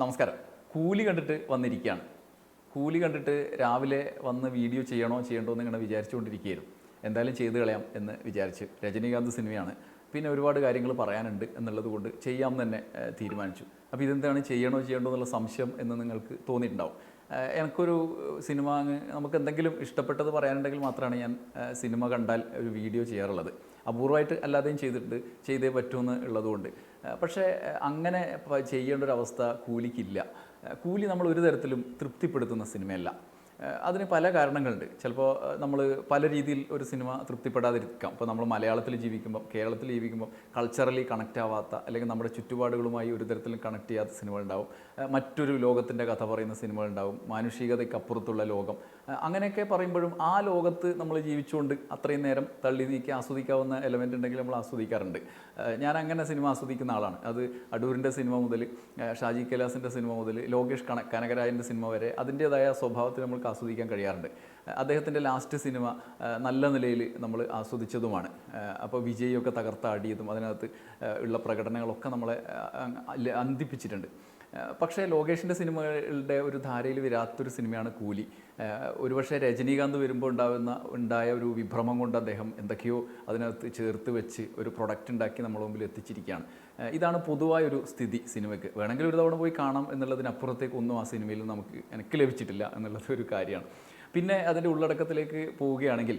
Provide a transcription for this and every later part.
നമസ്കാരം. കൂലി കണ്ടിട്ട് വന്നിരിക്കുകയാണ്. കൂലി കണ്ടിട്ട് രാവിലെ വന്ന് വീഡിയോ ചെയ്യണോ ചെയ്യണ്ടോ എന്ന് ഇങ്ങനെ വിചാരിച്ചുകൊണ്ടിരിക്കുകയായിരുന്നു. എന്തായാലും ചെയ്ത് കളയാം എന്ന് വിചാരിച്ച് രജനീകാന്ത് സിനിമയാണ്. പിന്നെ ഒരുപാട് കാര്യങ്ങൾ പറയാനുണ്ട് എന്നുള്ളത് കൊണ്ട് ചെയ്യാം തന്നെ തീരുമാനിച്ചു. അപ്പോൾ ഇതെന്താണ് ചെയ്യണോ ചെയ്യണ്ടോ എന്നുള്ള സംശയം എന്ന് നിങ്ങൾക്ക് തോന്നിയിട്ടുണ്ടാവും. എനിക്കൊരു സിനിമ അങ്ങ് നമുക്ക് എന്തെങ്കിലും ഇഷ്ടപ്പെട്ടത് പറയാനുണ്ടെങ്കിൽ മാത്രമാണ് ഞാൻ സിനിമ കണ്ടാൽ ഒരു വീഡിയോ ചെയ്യാറുള്ളത്. അപൂർവമായിട്ട് അല്ലാതെയും ചെയ്തിട്ടുണ്ട് ചെയ്തേ പറ്റുമെന്ന് ഉള്ളതുകൊണ്ട്. പക്ഷേ അങ്ങനെ ചെയ്യേണ്ട ഒരു അവസ്ഥ കൂലിക്കില്ല. കൂലി നമ്മൾ ഒരു തരത്തിലും തൃപ്തിപ്പെടുത്തുന്ന സിനിമയല്ല. അതിന് പല കാരണങ്ങളുണ്ട്. ചിലപ്പോൾ നമ്മൾ പല രീതിയിൽ ഒരു സിനിമ തൃപ്തിപ്പെടാതിരിക്കാം. ഇപ്പോൾ നമ്മൾ മലയാളത്തിൽ ജീവിക്കുമ്പോൾ കേരളത്തിൽ ജീവിക്കുമ്പോൾ കൾച്ചറലി കണക്റ്റ് ആവാത്ത അല്ലെങ്കിൽ നമ്മുടെ ചുറ്റുപാടുകളുമായി ഒരു തരത്തിലും കണക്ട് ചെയ്യാത്ത സിനിമകൾ ഉണ്ടാവും മറ്റൊരു ലോകത്തിന്റെ കഥ പറയുന്ന സിനിമകൾ ഉണ്ടാവും മാനുഷികതയ്ക്കപ്പുറത്തുള്ള ലോകം. അങ്ങനെയൊക്കെ പറയുമ്പോഴും ആ ലോകത്ത് നമ്മൾ ജീവിച്ചുകൊണ്ട് അത്രയും നേരം തള്ളി നീക്കി ആസ്വദിക്കാവുന്ന എലമെന്റ് ഉണ്ടെങ്കിൽ നമ്മൾ ആസ്വദിക്കാറുണ്ട്. ഞാൻ അങ്ങനെ സിനിമ ആസ്വദിക്കുന്ന ആളാണ്. അത് അടൂരിന്റെ സിനിമ മുതൽ ഷാജി കൈലാസിന്റെ സിനിമ മുതൽ ലോകേഷ് കണ കനകരായന്റെ സിനിമ വരെ അതിന്റേതായ സ്വഭാവത്തിൽ നമുക്ക് ആസ്വദിക്കാൻ കഴിയാറുണ്ട്. അദ്ദേഹത്തിന്റെ ലാസ്റ്റ് സിനിമ നല്ല നിലയിൽ നമ്മൾ ആസ്വദിച്ചതുമാണ്. അപ്പോൾ വിജയൊക്കെ തകർത്താടിയതും അതിനകത്ത് ഉള്ള പ്രകടനങ്ങളൊക്കെ നമ്മളെ അന്തിപ്പിച്ചിട്ടുണ്ട്. പക്ഷേ ലോകേഷിന്റെ സിനിമകളുടെ ഒരു ധാരയിൽ വരാത്തൊരു സിനിമയാണ് കൂലി. ഒരുപക്ഷെ രജനീകാന്ത് വരുമ്പോൾ ഉണ്ടാകുന്ന ഉണ്ടായ ഒരു വിഭ്രമം കൊണ്ട് അദ്ദേഹം എന്തൊക്കെയോ അതിനകത്ത് ചേർത്ത് വെച്ച് ഒരു പ്രൊഡക്റ്റ് ഉണ്ടാക്കി നമ്മുടെ മുമ്പിൽ എത്തിച്ചിരിക്കുകയാണ്. ഇതാണ് പൊതുവായ ഒരു സ്ഥിതി സിനിമയ്ക്ക്. വേണമെങ്കിൽ ഒരു തവണ പോയി കാണാം എന്നുള്ളതിനപ്പുറത്തേക്ക് ഒന്നും ആ സിനിമയിൽ നമുക്ക് എനിക്ക് ലഭിച്ചിട്ടില്ല എന്നുള്ളത് ഒരു കാര്യമാണ്. പിന്നെ അതിന്റെ ഉള്ളടക്കത്തിലേക്ക് പോവുകയാണെങ്കിൽ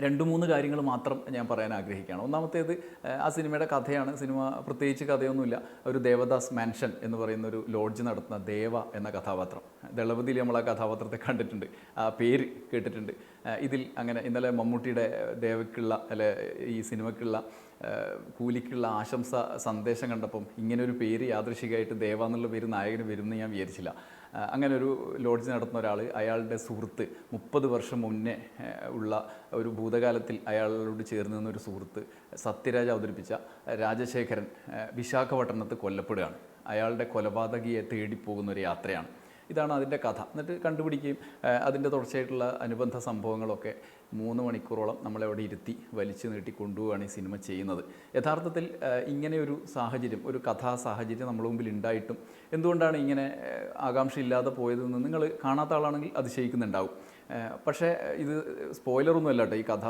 രണ്ട് മൂന്ന് കാര്യങ്ങൾ മാത്രം ഞാൻ പറയാൻ ആഗ്രഹിക്കുകയാണ്. ഒന്നാമത്തേത് ആ സിനിമയുടെ കഥയാണ്. സിനിമ പ്രത്യേകിച്ച് കഥയൊന്നുമില്ല. ഒരു ദേവദാസ് മാൻഷൻ എന്ന് പറയുന്ന ഒരു ലോഡ്ജ് നടത്തുന്ന ദേവ എന്ന കഥാപാത്രം. ദളപതിയിൽ നമ്മൾ ആ കഥാപാത്രത്തെ കണ്ടിട്ടുണ്ട്. ആ പേര് കേട്ടിട്ടുണ്ട്. ഇതിൽ അങ്ങനെ ഇന്നലെ മമ്മൂട്ടിയുടെ ദേവയ്ക്കുള്ള അല്ലെ ഈ സിനിമയ്ക്കുള്ള കൂലിക്കുള്ള ആശംസ സന്ദേശം കണ്ടപ്പം ഇങ്ങനെ ഒരു പേര് യാദൃശികമായിട്ട് ദേവ എന്നുള്ള പേര് നായകന് വരുമെന്ന് ഞാൻ വിചാരിച്ചില്ല. അങ്ങനെ ഒരു ലോഡ്ജ് നടത്തുന്ന ഒരാൾ അയാളുടെ സുഹൃത്ത്. മുപ്പത് വർഷം മുന്നേ ഉള്ള ഒരു ഭൂതകാലത്തിൽ അയാളോട് ചേർന്ന് നിന്ന ഒരു സുഹൃത്ത് സത്യരാജ് അവതരിപ്പിച്ച രാജശേഖരൻ വിശാഖപട്ടണത്ത് കൊല്ലപ്പെടുകയാണ്. അയാളുടെ കൊലപാതകിയെ തേടിപ്പോകുന്ന ഒരു യാത്രയാണ്. ഇതാണ് അതിന്റെ കഥ. എന്നിട്ട് കണ്ടുപിടിക്കുകയും അതിന്റെ തുടർച്ചയായിട്ടുള്ള അനുബന്ധ സംഭവങ്ങളൊക്കെ മൂന്ന് മണിക്കൂറോളം നമ്മളെ അവിടെ ഇരുത്തി വലിച്ചു നീട്ടി കൊണ്ടുപോവുകയാണ് ഈ സിനിമ ചെയ്യുന്നത്. യഥാർത്ഥത്തിൽ ഇങ്ങനെ ഇങ്ങനെയൊരു സാഹചര്യം ഒരു കഥാ സാഹചര്യം നമ്മുടെ മുമ്പിൽ ഉണ്ടായിട്ടും എന്തുകൊണ്ടാണ് ഇങ്ങനെ ആകാംക്ഷയില്ലാതെ പോയതെന്ന് നിങ്ങൾ കാണാത്ത ആളാണെങ്കിൽ അതിശയിക്കുന്നുണ്ടാവും. പക്ഷേ ഇത് സ്പോയിലറൊന്നും അല്ല കേട്ടോ ഈ കഥ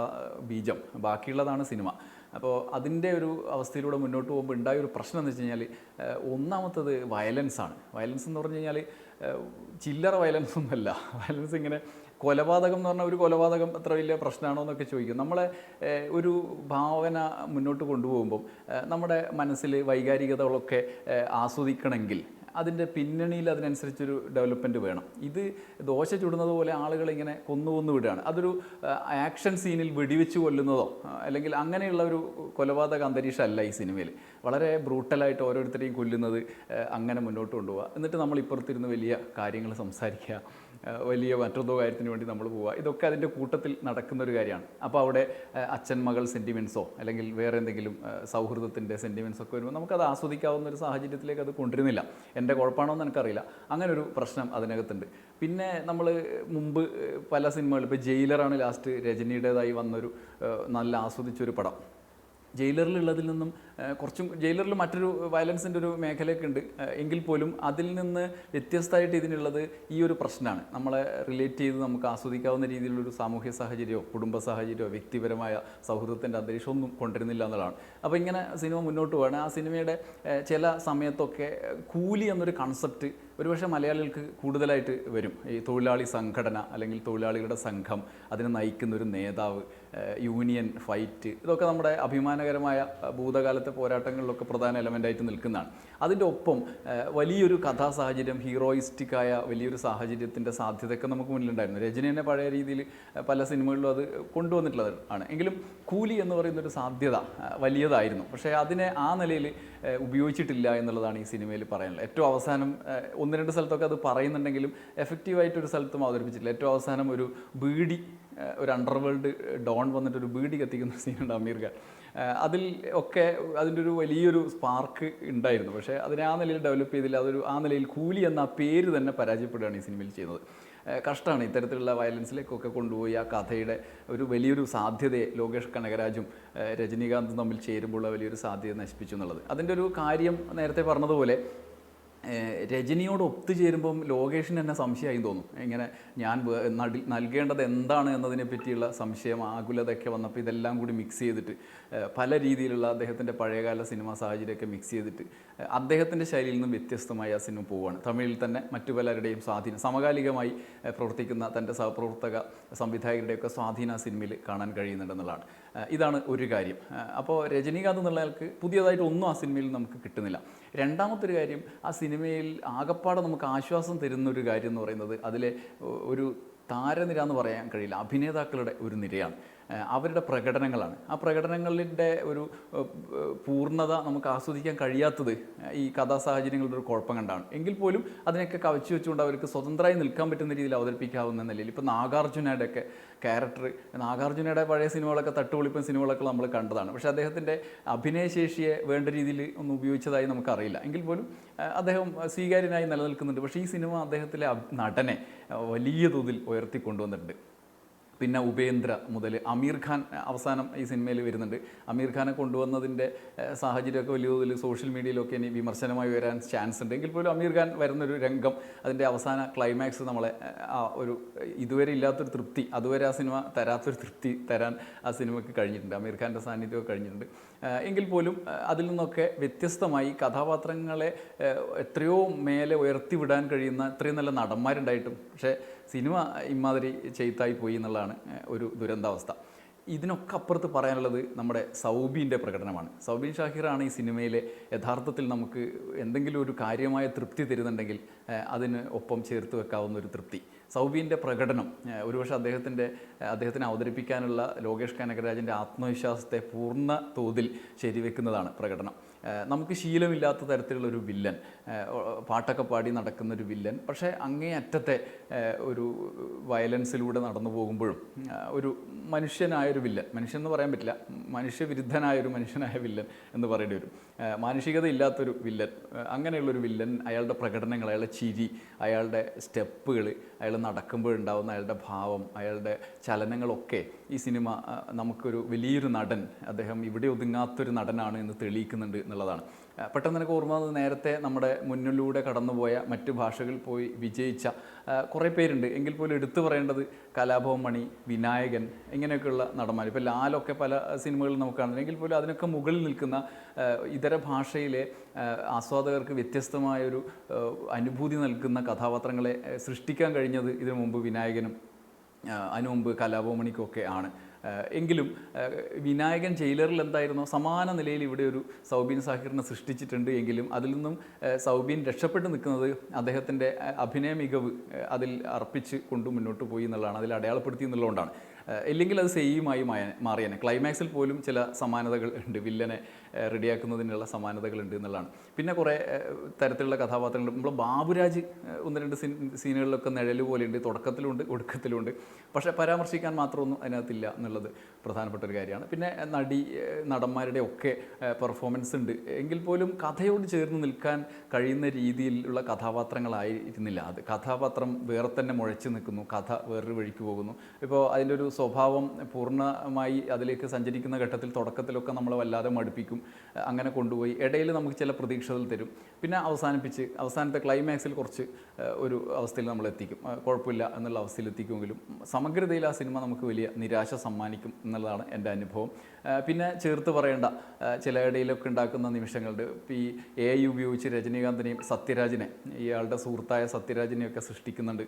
ബീജം ബാക്കിയുള്ളതാണ് സിനിമ. അപ്പോൾ അതിന്റെ ഒരു അവസ്ഥയിലൂടെ മുന്നോട്ട് പോകുമ്പോൾ ഉണ്ടായ ഒരു പ്രശ്നം എന്ന് വെച്ച് കഴിഞ്ഞാൽ ഒന്നാമത്തത് വയലൻസാണ്. വയലൻസ് എന്ന് പറഞ്ഞു കഴിഞ്ഞാൽ ചില്ലറ വയലൻസ് ഒന്നുമല്ല. വയലൻസ് ഇങ്ങനെ കൊലപാതകം എന്ന് പറഞ്ഞാൽ ഒരു കൊലപാതകം അത്ര വലിയ പ്രശ്നമാണോ എന്നൊക്കെ ചോദിക്കും. നമ്മളെ ഒരു ഭാവന മുന്നോട്ട് കൊണ്ടുപോകുമ്പം നമ്മുടെ മനസ്സിൽ വൈകാരികതകളൊക്കെ ആസ്വദിക്കണമെങ്കിൽ അതിന്റെ പിന്നണിയിൽ അതിനനുസരിച്ചൊരു ഡെവലപ്മെന്റ് വേണം. ഇത് ദോശ ചുടുന്നത് പോലെ ആളുകൾ ഇങ്ങനെ കൊന്നു കൊന്നു വിടുകയാണ്. അതൊരു ആക്ഷൻ സീനിൽ വെടിവെച്ച് കൊല്ലുന്നതോ അല്ലെങ്കിൽ അങ്ങനെയുള്ള ഒരു കൊലപാതക അന്തരീക്ഷമല്ല ഈ സിനിമയിൽ. വളരെ ബ്രൂട്ടലായിട്ട് ഓരോരുത്തരെയും കൊല്ലുന്നത് അങ്ങനെ മുന്നോട്ട് കൊണ്ടുപോകുക എന്നിട്ട് നമ്മൾ ഇപ്പുറത്തിരുന്ന് വലിയ കാര്യങ്ങൾ സംസാരിക്കുക. വലിയ മറ്റൊന്നോ കാര്യത്തിന് വേണ്ടി നമ്മൾ പോവുക. ഇതൊക്കെ അതിന്റെ കൂട്ടത്തിൽ നടക്കുന്ന ഒരു കാര്യമാണ്. അപ്പോൾ അവിടെ അച്ഛൻ മകൾ സെന്റിമെൻസോ അല്ലെങ്കിൽ വേറെ എന്തെങ്കിലും സൗഹൃദത്തിന്റെ സെന്റിമെൻസ് ഒക്കെ വരുമ്പോൾ നമുക്കത് ആസ്വദിക്കാവുന്ന ഒരു സാഹചര്യത്തിലേക്ക് അത് കൊണ്ടുവരുന്നില്ല. എന്റെ കുഴപ്പമാണോ എന്ന് എനിക്കറിയില്ല. അങ്ങനെ ഒരു പ്രശ്നം അതിനകത്തുണ്ട്. പിന്നെ നമ്മൾ മുമ്പ് പല സിനിമകളിൽ ഇപ്പോൾ ജയിലറാണ് ലാസ്റ്റ് രജനിയുടേതായി വന്നൊരു നല്ല ആസ്വദിച്ചൊരു പടം. ജയിലറിലുള്ളതിൽ നിന്നും കുറച്ചും ജയിലറിൽ മറ്റൊരു വയലൻസിന്റെ ഒരു മേഖലയൊക്കെ ഉണ്ട്. എങ്കിൽ പോലും അതിൽ നിന്ന് വ്യത്യസ്തമായിട്ട് ഇതിനുള്ളത് ഈ ഒരു പ്രശ്നമാണ്. നമ്മളെ റിലേറ്റ് ചെയ്ത് നമുക്ക് ആസ്വദിക്കാവുന്ന രീതിയിലുള്ളൊരു സാമൂഹ്യ സാഹചര്യമോ കുടുംബ സാഹചര്യമോ വ്യക്തിപരമായ സൗഹൃദത്തിന്റെ അന്തരീക്ഷം ഒന്നും കൊണ്ടുവരുന്നില്ല എന്നുള്ളതാണ്. അപ്പോൾ ഇങ്ങനെ സിനിമ മുന്നോട്ട് പോകണം ആ സിനിമയുടെ ചില സമയത്തൊക്കെ കൂലി എന്നൊരു കൺസെപ്റ്റ് ഒരുപക്ഷെ മലയാളികൾക്ക് കൂടുതലായിട്ട് വരും. ഈ തൊഴിലാളി സംഘടന അല്ലെങ്കിൽ തൊഴിലാളികളുടെ സംഘം അതിനെ നയിക്കുന്ന ഒരു നേതാവ് യൂണിയൻ ഫൈറ്റ് ഇതൊക്കെ നമ്മുടെ അഭിമാനകരമായ ഭൂതകാലത്തെ പോരാട്ടങ്ങളിലൊക്കെ പ്രധാന എലമെന്റായിട്ട് നിൽക്കുന്നതാണ്. അതിന്റെ ഒപ്പം വലിയൊരു കഥാ സാഹചര്യം ഹീറോയിസ്റ്റിക്കായ വലിയൊരു സാഹചര്യത്തിന്റെ സാധ്യതയൊക്കെ നമുക്ക് മുന്നിലുണ്ടായിരുന്നു. രജനീനെ പഴയ രീതിയിൽ പല സിനിമകളിലും അത് കൊണ്ടുവന്നിട്ടുള്ളത് ആണ്. എങ്കിലും കൂലി എന്ന് പറയുന്നൊരു സാധ്യത വലിയതായിരുന്നു. പക്ഷേ അതിനെ ആ നിലയിൽ ഉപയോഗിച്ചിട്ടില്ല എന്നുള്ളതാണ് ഈ സിനിമയിൽ പറയാനുള്ളത്. ഏറ്റവും അവസാനം ഒന്ന് രണ്ട് സ്ഥലത്തൊക്കെ അത് പറയുന്നുണ്ടെങ്കിലും എഫക്റ്റീവായിട്ടൊരു സ്ഥലത്തും അവതരിപ്പിച്ചിട്ടില്ല. ഏറ്റവും അവസാനം ഒരു ബീഡി ഒരു അണ്ടർവേൾഡ് ഡോൺ വന്നിട്ട് ഒരു ബീഡി കത്തിക്കുന്ന സീനുണ്ട് അമീർ ഖാൻ. അതിൽ ഒക്കെ അതിന്റെ ഒരു വലിയൊരു സ്പാർക്ക് ഉണ്ടായിരുന്നു. പക്ഷേ അതിനെ ആ നിലയിൽ ഡെവലപ്പ് ചെയ്തില്ല. അതൊരു ആ നിലയിൽ കൂലി എന്ന പേര് തന്നെ പരാജയപ്പെടുകയാണ് ഈ സിനിമയിൽ ചെയ്യുന്നത്. കഷ്ടമാണ് ഇത്തരത്തിലുള്ള വയലൻസിലേക്കൊക്കെ കൊണ്ടുപോയി ആ കഥയുടെ ഒരു വലിയൊരു സാധ്യതയെ ലോകേഷ് കനകരാജും രജനീകാന്തും തമ്മിൽ ചേരുമ്പോഴുള്ള വലിയൊരു സാധ്യത നശിപ്പിച്ചു എന്നുള്ളത്. അതിന്റെ ഒരു കാര്യം നേരത്തെ പറഞ്ഞതുപോലെ രജനിയോട് ഒത്തുചേരുമ്പം ലോകേഷിന് എന്നെ സംശയമായി തോന്നും. ഇങ്ങനെ ഞാൻ നൽകേണ്ടത് എന്താണ് എന്നതിനെ പറ്റിയുള്ള സംശയം ആകുലതയൊക്കെ വന്നപ്പോൾ ഇതെല്ലാം കൂടി മിക്സ് ചെയ്തിട്ട് പല രീതിയിലുള്ള അദ്ദേഹത്തിന്റെ പഴയകാല സിനിമാ സാഹചര്യമൊക്കെ മിക്സ് ചെയ്തിട്ട് അദ്ദേഹത്തിന്റെ ശൈലിയിൽ നിന്നും വ്യത്യസ്തമായി ആ സിനിമ പോവുകയാണ് തമിഴിൽ തന്നെ മറ്റു പലരുടെയും സ്വാധീനം സമകാലികമായി പ്രവർത്തിക്കുന്ന തന്റെ സഹപ്രവർത്തക സംവിധായകരുടെയൊക്കെ സ്വാധീനം സിനിമയിൽ കാണാൻ കഴിയുന്നുണ്ടെന്നുള്ളതാണ് ഇതാണ് ഒരു കാര്യം. അപ്പോൾ രജനീകാന്ത് എന്നുള്ള ആൾക്ക് പുതിയതായിട്ട് ഒന്നും ആ സിനിമയിൽ നമുക്ക് കിട്ടുന്നില്ല. രണ്ടാമത്തെ ഒരു കാര്യം ആ സിനിമയിൽ ആകപ്പാടെ നമുക്ക് ആശ്വാസം തരുന്ന ഒരു കാര്യം എന്ന് പറയുന്നത് അതിലെ ഒരു താരനിര എന്ന് പറയാൻ കഴിയില്ല. അഭിനേതാക്കളുടെ ഒരു നിരയാണ്. അവരുടെ പ്രകടനങ്ങളാണ്. ആ പ്രകടനങ്ങളിന്റെ ഒരു പൂർണത നമുക്ക് ആസ്വദിക്കാൻ കഴിയാത്തത് ഈ കഥാസാഹചര്യങ്ങളുടെ ഒരു കുഴപ്പം കണ്ടാണ്. എങ്കിൽ പോലും അതിനൊക്കെ കവച്ചു വെച്ചുകൊണ്ട് അവർക്ക് സ്വതന്ത്രമായി നിൽക്കാൻ പറ്റുന്ന രീതിയിൽ അവതരിപ്പിക്കാവുന്ന നിലയിൽ ഇപ്പോൾ നാഗാർജുനയുടെ ഒക്കെ ക്യാരക്ടർ നാഗാർജുനയുടെ പഴയ സിനിമകളൊക്കെ തട്ടുപൊളിപ്പൻ സിനിമകളൊക്കെ നമ്മൾ കണ്ടതാണ്. പക്ഷേ അദ്ദേഹത്തിന്റെ അഭിനയശേഷിയെ വേണ്ട രീതിയിൽ ഒന്നും ഉപയോഗിച്ചതായി നമുക്കറിയില്ല. എങ്കിൽ പോലും അദ്ദേഹം സ്വീകാര്യനായി നിലനിൽക്കുന്നുണ്ട്. പക്ഷേ ഈ സിനിമ അദ്ദേഹത്തിലെ നടനെ വലിയ തോതിൽ ഉയർത്തി കൊണ്ടുവന്നിട്ടുണ്ട് പിന്നെ ഉപേന്ദ്ര മുതൽ അമീർ ഖാൻ അവസാനം ഈ സിനിമയിൽ വരുന്നുണ്ട്. അമീർ ഖാനെ കൊണ്ടുവന്നതിന്റെ സാഹചര്യമൊക്കെ വലിയ തോതിൽ സോഷ്യൽ മീഡിയയിലൊക്കെ ഇനി വിമർശനമായി വരാൻ ചാൻസ് ഉണ്ട്. എങ്കിൽ പോലും അമീർ ഖാൻ വരുന്നൊരു രംഗം അതിന്റെ അവസാന ക്ലൈമാക്സ് നമ്മളെ ആ ഒരു ഇതുവരെ ഇല്ലാത്തൊരു തൃപ്തി അതുവരെ ആ സിനിമ തരാത്തൊരു തൃപ്തി തരാൻ ആ സിനിമയ്ക്ക് കഴിഞ്ഞിട്ടുണ്ട്. അമീർ ഖാന്റെ സാന്നിധ്യമൊക്കെ കഴിഞ്ഞിട്ടുണ്ട്. എങ്കിൽ പോലും അതിൽ നിന്നൊക്കെ വ്യത്യസ്തമായി കഥാപാത്രങ്ങളെ എത്രയോ മേലെ ഉയർത്തിവിടാൻ കഴിയുന്ന ഇത്രയും നല്ല നടന്മാരുണ്ടായിട്ടും. പക്ഷേ സിനിമ ഇമാതിരി ചെയ്ത്തായി പോയി എന്നുള്ളതാണ് ഒരു ദുരന്താവസ്ഥ. ഇതിനൊക്കെ അപ്പുറത്ത് പറയാനുള്ളത് നമ്മുടെ സൗബീന്റെ പ്രകടനമാണ്. സൗബിൻ ഷാഹിറാണ് ഈ സിനിമയിലെ യഥാർത്ഥത്തിൽ നമുക്ക് എന്തെങ്കിലും ഒരു കാര്യമായ തൃപ്തി തരുന്നുണ്ടെങ്കിൽ അതിന് ഒപ്പം ചേർത്ത് വെക്കാവുന്ന ഒരു തൃപ്തി. സൗബീന്റെ പ്രകടനം ഒരുപക്ഷെ അദ്ദേഹത്തിന്റെ അദ്ദേഹത്തിനെ അവതരിപ്പിക്കാനുള്ള ലോകേഷ് കനകരാജിന്റെ ആത്മവിശ്വാസത്തെ പൂർണ തോതിൽ ശരിവെക്കുന്നതാണ് പ്രകടനം. നമുക്ക് ശീലമില്ലാത്ത തരത്തിലുള്ള ഒരു വില്ലൻ പാട്ടൊക്കെ പാടി നടക്കുന്ന ഒരു വില്ലൻ. പക്ഷേ അങ്ങേ അറ്റത്തെ ഒരു വയലൻസിലൂടെ നടന്നു പോകുമ്പോഴും ഒരു മനുഷ്യനായൊരു വില്ലൻ. മനുഷ്യൻ എന്ന് പറയാൻ പറ്റില്ല. മനുഷ്യവിരുദ്ധനായൊരു മനുഷ്യനായ വില്ലൻ എന്ന് പറയേണ്ടി വരും. മാനുഷികത ഇല്ലാത്തൊരു വില്ലൻ. അങ്ങനെയുള്ളൊരു വില്ലൻ അയാളുടെ പ്രകടനങ്ങൾ അയാളുടെ ചിരി അയാളുടെ സ്റ്റെപ്പുകൾ അയാൾ നടക്കുമ്പോഴുണ്ടാവുന്ന അയാളുടെ ഭാവം അയാളുടെ ചലനങ്ങളൊക്കെ ഈ സിനിമ നമുക്കൊരു വലിയൊരു നടൻ അദ്ദേഹം ഇവിടെ ഒതുങ്ങാത്തൊരു നടനാണ് എന്ന് തെളിയിക്കുന്നുണ്ട് എന്നുള്ളതാണ്. പെട്ടെന്ന് എനിക്ക് ഓർമ്മ നേരത്തെ നമ്മുടെ മുന്നിലൂടെ കടന്നുപോയ മറ്റു ഭാഷകൾ പോയി വിജയിച്ച കുറേ പേരുണ്ട്. എങ്കിൽ പോലും എടുത്തു പറയേണ്ടത് കലാഭവൻ മണി വിനായകൻ ഇങ്ങനെയൊക്കെയുള്ള നടന്മാർ ഇപ്പോൾ ലാലൊക്കെ പല സിനിമകളിൽ നമുക്ക് കാണുന്നത് എങ്കിൽ പോലും അതിനൊക്കെ മുകളിൽ നിൽക്കുന്ന ഇതര ഭാഷയിലെ ആസ്വാദകർക്ക് വ്യത്യസ്തമായൊരു അനുഭൂതി നൽകുന്ന കഥാപാത്രങ്ങളെ സൃഷ്ടിക്കാൻ കഴിഞ്ഞത് ഇതിനു മുമ്പ് വിനായകനും അതിനു മുമ്പ് കലാഭവമണിക്കൊക്കെ ആണ്. ആ, എങ്കിലും വിനായകൻ ജയിലറിൽ എന്തായിരുന്നോ സമാന നിലയിൽ ഇവിടെ ഒരു സൗബീൻ സാഹിറിനെ സൃഷ്ടിച്ചിട്ടുണ്ട് എങ്കിലും അതിൽ നിന്നും സൗബിൻ രക്ഷപ്പെട്ട് നിൽക്കുന്നത് അദ്ദേഹത്തിന്റെ അഭിനയ മികവ് അതിൽ അർപ്പിച്ച് കൊണ്ട് മുന്നോട്ട് പോയി എന്നുള്ളതാണ് അതിൽ അടയാളപ്പെടുത്തി എന്നുള്ളതുകൊണ്ടാണ്. ഇല്ലെങ്കിൽ അത് സെയിമായി മാറിയനെ. ക്ലൈമാക്സിൽ പോലും ചില സമാനതകൾ ഉണ്ട്. വില്ലനെ റെഡിയാക്കുന്നതിനുള്ള സമാനതകൾ ഉണ്ട് എന്നുള്ളതാണ്. പിന്നെ കുറേ തരത്തിലുള്ള കഥാപാത്രങ്ങൾ നമ്മൾ ബാബുരാജ് ഒന്ന് രണ്ട് സീൻ സീനുകളിലൊക്കെ നിഴൽ പോലെയുണ്ട് തുടക്കത്തിലുണ്ട് ഒടുക്കത്തിലുണ്ട്. പക്ഷേ പരാമർശിക്കാൻ മാത്രമൊന്നും അതിനകത്തില്ല എന്നുള്ളത് പ്രധാനപ്പെട്ട ഒരു കാര്യമാണ്. പിന്നെ നടി നടന്മാരുടെ ഒക്കെ പെർഫോമൻസ് ഉണ്ട്. എങ്കിൽ പോലും കഥയോട് ചേർന്ന് നിൽക്കാൻ കഴിയുന്ന രീതിയിലുള്ള കഥാപാത്രങ്ങളായിരുന്നില്ല അത്. കഥാപാത്രം വേറെ തന്നെ മുഴച്ചു നിൽക്കുന്നു കഥ വേറൊരു വഴിക്ക് പോകുന്നു. ഇപ്പോൾ അതിന്റെ ഒരു സ്വഭാവം പൂർണമായി അതിലേക്ക് സഞ്ചരിക്കുന്ന ഘട്ടത്തിൽ തുടക്കത്തിലൊക്കെ നമ്മളെ വല്ലാതെ മടുപ്പിക്കും. അങ്ങനെ കൊണ്ടുപോയി. ഇടയിൽ നമുക്ക് ചില പ്രതീക്ഷകൾ തരും. പിന്നെ അവസാനിപ്പിച്ച് അവസാനത്തെ ക്ലൈമാക്സിൽ കുറച്ച് ഒരു അവസ്ഥയിൽ നമ്മൾ എത്തിക്കും കുഴപ്പമില്ല എന്നുള്ള അവസ്ഥയിൽ എത്തിക്കുമെങ്കിലും സമഗ്രതയിൽ ആ സിനിമ നമുക്ക് വലിയ നിരാശ സമ്മാനിക്കും എന്നുള്ളതാണ് എന്റെ അനുഭവം. പിന്നെ ചേർത്ത് പറയേണ്ട ചില ഇടയിലൊക്കെ ഉണ്ടാക്കുന്ന നിമിഷങ്ങളുണ്ട്. ഈ എ ഐ ഉപയോഗിച്ച് രജനീകാന്തിനെയും സത്യരാജിനെ ഇയാളുടെ സുഹൃത്തായ സത്യരാജിനെയൊക്കെ സൃഷ്ടിക്കുന്നുണ്ട്.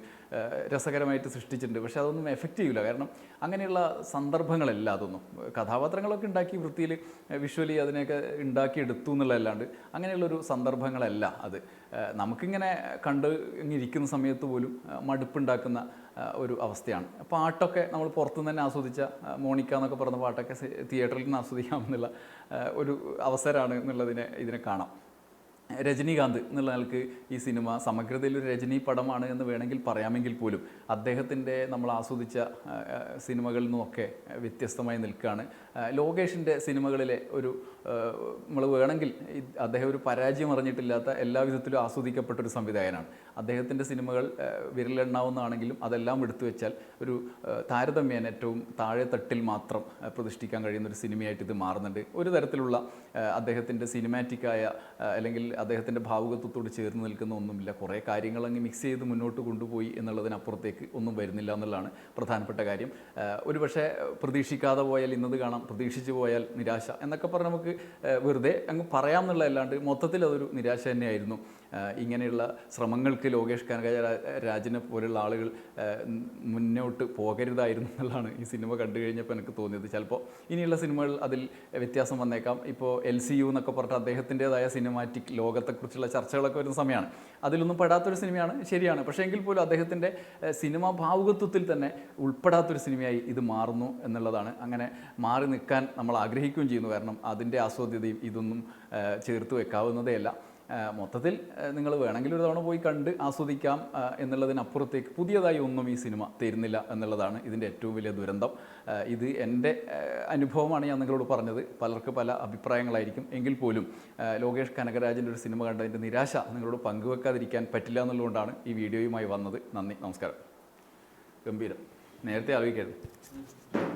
രസകരമായിട്ട് സൃഷ്ടിച്ചിട്ടുണ്ട്. പക്ഷേ അതൊന്നും എഫക്റ്റ് ചെയ്യില്ല കാരണം അങ്ങനെയുള്ള സന്ദർഭങ്ങളല്ല അതൊന്നും. കഥാപാത്രങ്ങളൊക്കെ ഉണ്ടാക്കി വൃത്തിയിൽ വിഷ്വലി അതിനെയൊക്കെ ഉണ്ടാക്കിയെടുത്തു എന്നുള്ളതല്ലാണ്ട് അങ്ങനെയുള്ളൊരു സന്ദർഭങ്ങളല്ല അത്. നമുക്കിങ്ങനെ കണ്ട് ഇരിക്കുന്ന സമയത്ത് പോലും മടുപ്പുണ്ടാക്കുന്ന ഒരു അവസ്ഥയാണ്. പാട്ടൊക്കെ നമ്മൾ പുറത്തുനിന്ന് തന്നെ ആസ്വദിച്ച മോണിക്ക എന്നൊക്കെ പറഞ്ഞ പാട്ടൊക്കെ തിയേറ്ററിൽ നിന്ന് ആസ്വദിക്കാമെന്നുള്ള ഒരു അവസരമാണ് എന്നുള്ളതിനെ ഇതിനെ കാണാം. രജനീകാന്ത് എന്നുള്ള ആൾക്ക് ഈ സിനിമ സമഗ്രതയിൽ ഒരു രജനി പടമാണ് എന്ന് വേണമെങ്കിൽ പറയാമെങ്കിൽ പോലും അദ്ദേഹത്തിന്റെ നമ്മൾ ആസ്വദിച്ച സിനിമകളിൽ നിന്നൊക്കെ വ്യത്യസ്തമായി നിൽക്കുകയാണ്. ലോകേഷിന്റെ സിനിമകളിലെ ഒരു നമ്മൾ വേണമെങ്കിൽ അദ്ദേഹം ഒരു പരാജയം അറിഞ്ഞിട്ടില്ലാത്ത എല്ലാ വിധത്തിലും ആസ്വദിക്കപ്പെട്ട ഒരു സംവിധായകനാണ്. അദ്ദേഹത്തിന്റെ സിനിമകൾ വിരലെണ്ണാവുന്നതാണെങ്കിലും അതെല്ലാം എടുത്തു വെച്ചാൽ ഒരു താരതമ്യേന ഏറ്റവും താഴെ തട്ടിൽ മാത്രം പ്രതിഷ്ഠിക്കാൻ കഴിയുന്ന ഒരു സിനിമയായിട്ട് ഇത് മാറുന്നുണ്ട്. ഒരു തരത്തിലുള്ള അദ്ദേഹത്തിന്റെ സിനിമാറ്റിക്കായ അല്ലെങ്കിൽ അദ്ദേഹത്തിന്റെ ഭാവുകത്വത്തോട് ചേർന്ന് നിൽക്കുന്ന ഒന്നുമില്ല. കുറേ കാര്യങ്ങൾ അങ്ങ് മിക്സ് ചെയ്ത് മുന്നോട്ട് കൊണ്ടുപോയി എന്നുള്ളതിനപ്പുറത്തേക്ക് ഒന്നും വരുന്നില്ല എന്നുള്ളതാണ് പ്രധാനപ്പെട്ട കാര്യം. ഒരുപക്ഷെ പ്രതീക്ഷിക്കാതെ പോയാൽ ഇന്നത് കാണാം പ്രതീക്ഷിച്ചു പോയാൽ നിരാശ എന്നൊക്കെ പറഞ്ഞ് നമുക്ക് വെറുതെ അങ്ങ് പറയാമെന്നുള്ള അല്ലാണ്ട് മൊത്തത്തിൽ അതൊരു നിരാശ തന്നെയായിരുന്നു. ഇങ്ങനെയുള്ള ശ്രമങ്ങൾക്ക് ലോകേഷ് കനകരാജിനെ പോലുള്ള ആളുകൾ മുന്നോട്ട് പോകരുതായിരുന്നു എന്നുള്ളതാണ് ഈ സിനിമ കണ്ടു കഴിഞ്ഞപ്പോൾ എനിക്ക് തോന്നിയത്. ചിലപ്പോൾ ഇനിയുള്ള സിനിമകൾ അതിൽ വ്യത്യാസം വന്നേക്കാം. ഇപ്പോൾ എൽ സി യു എന്നൊക്കെ പറഞ്ഞിട്ട് അദ്ദേഹത്തിന്റെതായ സിനിമാറ്റിക് ലോകത്തെക്കുറിച്ചുള്ള ചർച്ചകളൊക്കെ വരുന്ന സമയമാണ്. അതിലൊന്നും പെടാത്തൊരു സിനിമയാണ് ശരിയാണ്. പക്ഷേ എങ്കിൽ പോലും അദ്ദേഹത്തിന്റെ സിനിമാ ഭാവുകത്വത്തിൽ തന്നെ ഉൾപ്പെടാത്തൊരു സിനിമയായി ഇത് മാറുന്നു എന്നുള്ളതാണ്. അങ്ങനെ മാറി നിൽക്കാൻ നമ്മൾ ആഗ്രഹിക്കുകയും ചെയ്യുന്നു. കാരണം അതിന്റെ ആസ്വാദ്യതയും ഇതൊന്നും ചേർത്ത് വെക്കാവുന്നതേയല്ല. മൊത്തത്തിൽ നിങ്ങൾ വേണമെങ്കിൽ ഒരു തവണ പോയി കണ്ട് ആസ്വദിക്കാം എന്നുള്ളതിനപ്പുറത്തേക്ക് പുതിയതായി ഒന്നും ഈ സിനിമ തരുന്നില്ല എന്നുള്ളതാണ് ഇതിന്റെ ഏറ്റവും വലിയ ദുരന്തം. ഇത് എന്റെ അനുഭവമാണ് ഞാൻ നിങ്ങളോട് പറഞ്ഞത്. പലർക്ക് പല അഭിപ്രായങ്ങളായിരിക്കും. എങ്കിൽ പോലും ലോകേഷ് കനകരാജിന്റെ ഒരു സിനിമ കണ്ടതിന്റെ നിരാശ നിങ്ങളോട് പങ്കുവെക്കാതിരിക്കാൻ പറ്റില്ല എന്നുള്ളതുകൊണ്ടാണ് ഈ വീഡിയോയുമായി വന്നത്. നന്ദി നമസ്കാരം. ഗംഭീരം. നേരത്തെ ആലോചിക്കായിരുന്നു.